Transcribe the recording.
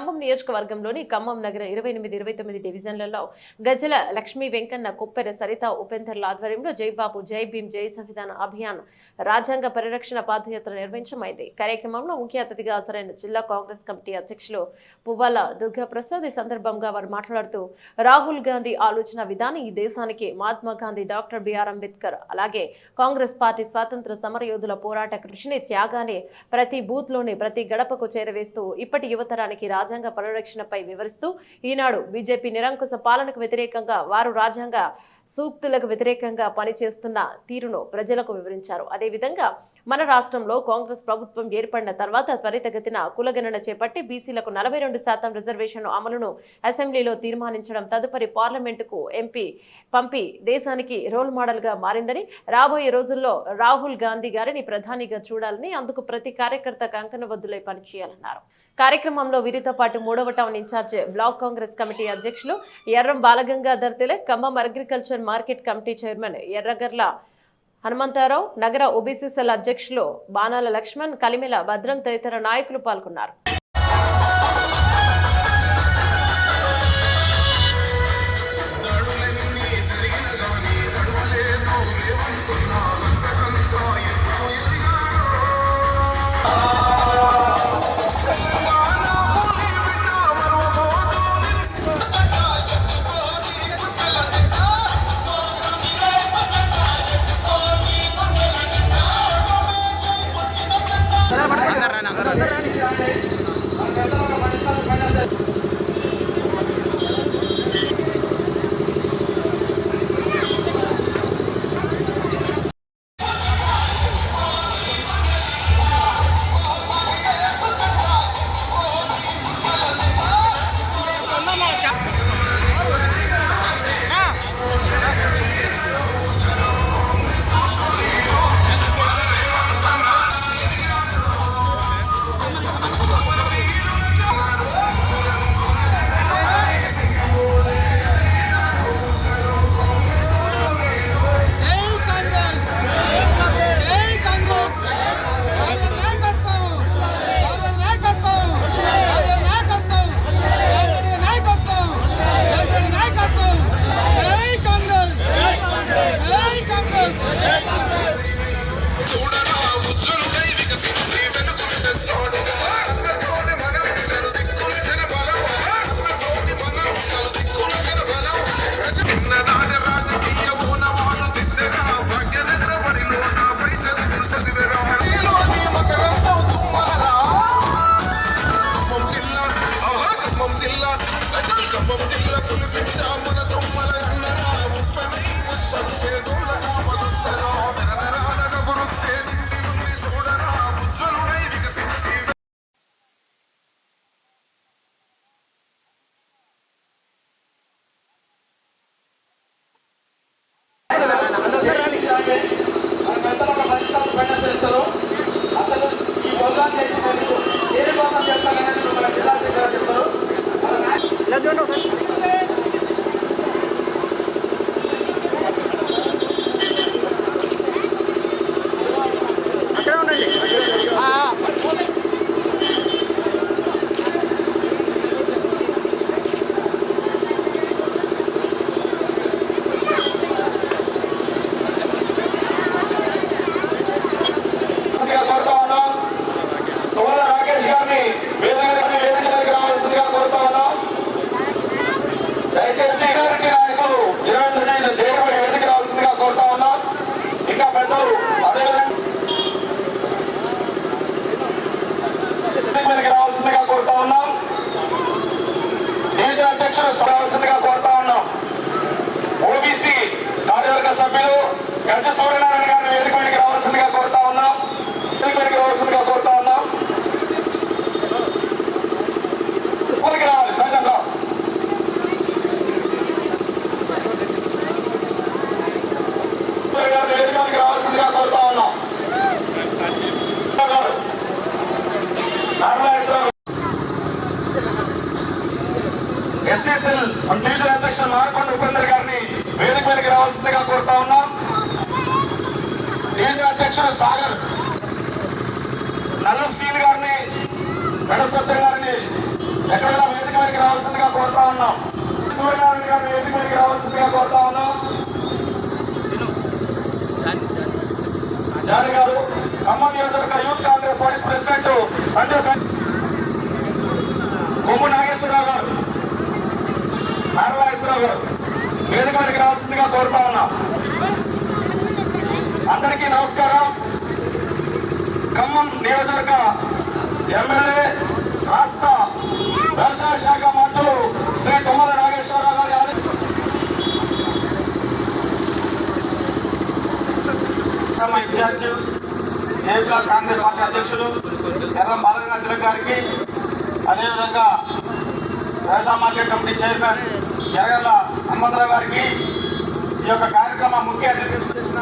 ఖమ్మం నియోజకవర్గంలోని ఖమ్మం నగరం ఇరవై ఎనిమిది ఇరవై తొమ్మిది డివిజన్లలో గజల లక్ష్మీ వెంకన్న కుప్పెర సరిత ఉపేందర్ల ఆధ్వర్యంలో జైబాబు జై భీం జై సంవిధాన అభియాన్ రాజ్యాంగ పరిరక్షణ పాదయాత్ర నిర్వహించమైంది. కార్యక్రమంలో ముఖ్య అతిథిగా హాజరైన జిల్లా కాంగ్రెస్ కమిటీ అధ్యక్షులు పువ్వాల దుర్గాప్రసాద్ ఈ సందర్భంగా వారు మాట్లాడుతూ రాహుల్ గాంధీ ఆలోచన విధానం ఈ దేశానికి మహాత్మా గాంధీ డాక్టర్ బిఆర్ అంబేద్కర్ అలాగే కాంగ్రెస్ పార్టీ స్వాతంత్ర సమరయోధుల పోరాట కృషిని త్యాగాన్ని ప్రతి బూత్లోని ప్రతి గడపకు చేరవేస్తూ ఇప్పటి యువతరానికి రాజ్యాంగ పరిరక్షణపై వివరిస్తూ ఈనాడు బీజేపీ నిరంకుశ పాలనకు వ్యతిరేకంగా వారు రాజ్యాంగ సూక్తులకు వ్యతిరేకంగా పనిచేస్తున్న తీరును ప్రజలకు వివరించారు. అదేవిధంగా మన రాష్ట్రంలో కాంగ్రెస్ ప్రభుత్వం ఏర్పడిన తర్వాత త్వరితగతిన కులగణన చేపట్టి బీసీలకు నలభై రెండు శాతం రిజర్వేషన్ అమలును అసెంబ్లీలో తీర్మానించడం తదుపరి పార్లమెంటుకు ఎంపీ పంపి దేశానికి రోల్ మోడల్గా మారిందని రాబోయే రోజుల్లో రాహుల్ గాంధీ గారిని ప్రధానిగా చూడాలని అందుకు ప్రతి కార్యకర్త కంకణబద్దులై పనిచేయాలన్నారు. కార్యక్రమంలో వీరితో పాటు మూడవ town in charge block Congress committee అధ్యక్షులు Erram Balagangadhar Tilak Khammam agriculture market committee chairman Erragarla Hanumantharao నగర ఓబీసీ సెల్ అధ్యక్షులు బాణాల లక్ష్మణ్ కలిమిల భద్రం తదితర నాయకులు పాల్గొన్నారు. ఈ ప్రోగ్రామ్ చేసినందుకు దేనికోసం చేస్తారనేది మిమ్మల్ని జిల్లా అధ్యక్షులు చెప్తారు మన నాయకులు రావాల్సిందిగా కోరుతా ఉన్నాం తుమ్మల రాకేష్ గారిని వేదిక వేదిక మీదకి రావాల్సిందిగా కోరుతా ఉన్నాం దయచేసి గారికి నాయకులు ఇరవై నేను జయపడి వేదిక రావాల్సిందిగా కోరుతా ఉన్నాం ఇంకా పెద్దలు అదేవిధంగా వేదిక మీదకి రావాల్సిందిగా కోరుతా ఉన్నాం డివిజన్ అధ్యక్షులు రావాల్సిందిగా కోరుతా ఉన్నాం ఓబీసీ కార్యవర్గ సభ్యులు గంజ సూర్యనారాయణ గారిని వేదిక మీదకి రావాల్సిందిగా కోరుతా ఉన్నాం వేదిక మీదకి రావాల్సిందిగా కోరుతా ఉన్నాం ఇప్పటికి రావాలి సైతం రావు గారిని వేదిక మీదకి రావాల్సిందిగా కోరుతా ఉన్నాం ఎస్ఎస్ఎల్ డివిజన్ అధ్యక్షులు నారకొండ ఉపేందర్ గారిని వేదిక మీదకి రావాల్సిందిగా కోరుతా ఉన్నాం. డివిజన్ అధ్యక్షుడు సాగర్ నల్లం సీన్ గారిని వెడసత్య గారిని ఎక్కడైనా వేదిక మీదకి రావాల్సిందిగా కోరుతా ఉన్నాం. సూర్యనారాయణ గారిని వేదిక మీదకి రావాల్సిందిగా కోరుతా ఉన్నాం. జాని గారు ఖమ్మం నియోజకవర్గ youth Congress vice president Sanjay Kommu Nageswararao గారు. నారాయణేశ్వరరావు గారు. వేదిక మీదకి రావాల్సిందిగా కోరుతా ఉన్నా. అందరికీ నమస్కారం. ఖమ్మం నియోజకవర్గ ఎమ్మెల్యే రాష్ట్ర వ్యవసాయ శాఖ మంత్రులు శ్రీ తుమ్మల నాగేశ్వరరావు గారి ఆదేశం మా ఇన్ఛార్జ్ ఏపీలో కాంగ్రెస్ పార్టీ అధ్యక్షులు ఎర్రం బాలగంగా తిలక్ గారికి అదేవిధంగా వ్యవసాయ market committee chairman Erragalla Hanumantharao గారికి ఈ యొక్క కార్యక్రమం ముఖ్య అతిథి చేసిన